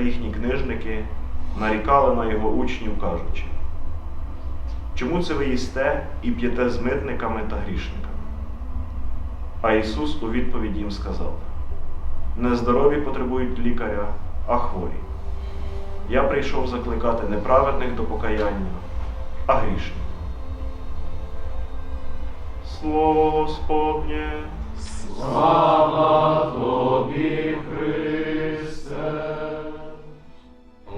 Їхні книжники нарікали на його учнів, кажучи, чому це ви їсте і п'єте з митниками та грішниками? А Ісус у відповідь їм сказав: Нездорові потребують лікаря, а хворі. Я прийшов закликати неправедних до покаяння, а грішних. Слово Господнє. Слава тобі, Христе.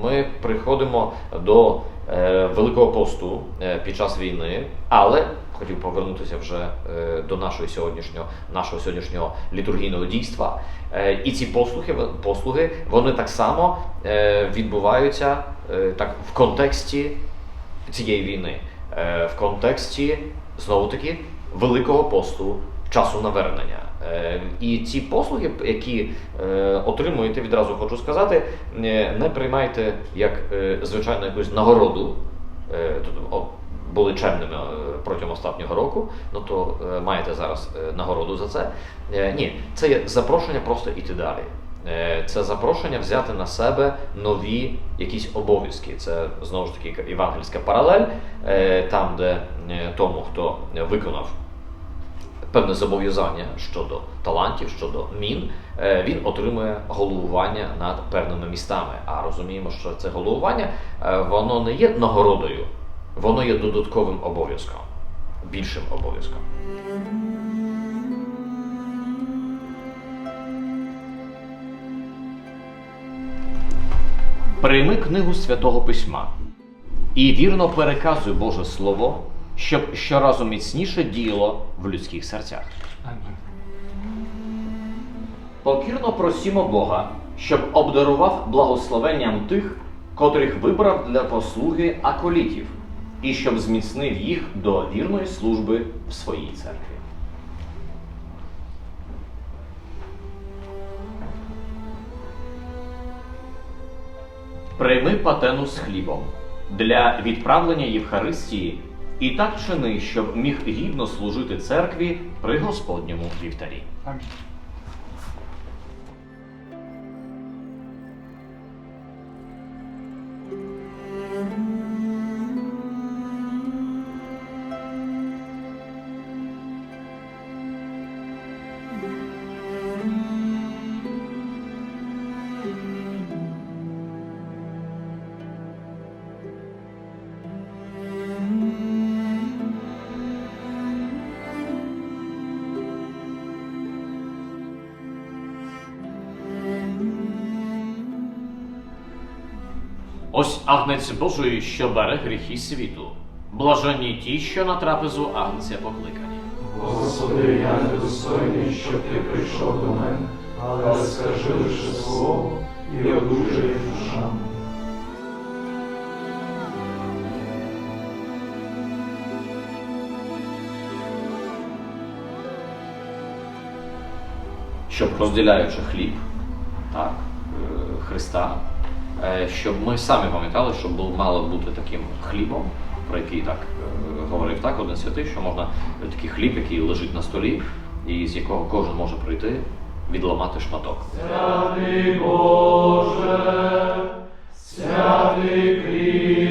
Ми приходимо до е, Великого посту е, під час війни, але хотів повернутися вже е, до нашої сьогоднішнього, нашого сьогоднішнього літургійного дійства. І ці послуги, послуги вони так само відбуваються так, в контексті цієї війни, в контексті знову таки Великого посту часу навернення. Е, І ці послуги, які е, отримуєте, відразу хочу сказати, е, не приймайте як звичайно якусь нагороду. Були чемними протягом останнього року, ну то маєте зараз нагороду за це. Ні, це є запрошення просто йти далі. Це запрошення взяти на себе нові якісь обов'язки. Це знову ж таки євангельська паралель, там, де тому, хто виконав певне зобов'язання щодо талантів, щодо мін, е, він отримує головування над певними містами. А розуміємо, що це головування е, воно не є нагородою, воно є додатковим обов'язком, більшим обов'язком. Прийми книгу Святого Письма і вірно переказуй Боже Слово, щоб щоразу міцніше діяло в людських серцях. Покірно просімо Бога, щоб обдарував благословенням тих, котрих вибрав для послуги аколітів, і щоб зміцнив їх до вірної служби в своїй церкві. Прийми патену з хлібом для відправлення Євхаристії і так чини, щоб міг гідно служити церкві при Господньому вівтарі. Ось агнець Божий, що бере гріхи світу. Блаженні ті, що на трапезу агнця покликані. Господи, я недостойний, щоб ти прийшов до мене, але скажи лише слово і одужає душа. щоб розділяючи хліб, так, е, Христа, Е, щоб ми самі пам'ятали, що було мало бути таким хлібом, про який так е, говорив так один святий, що можна е, такий хліб, який лежить на столі, і з якого кожен може прийти, відламати шматок. Святий Боже, святий Кріст.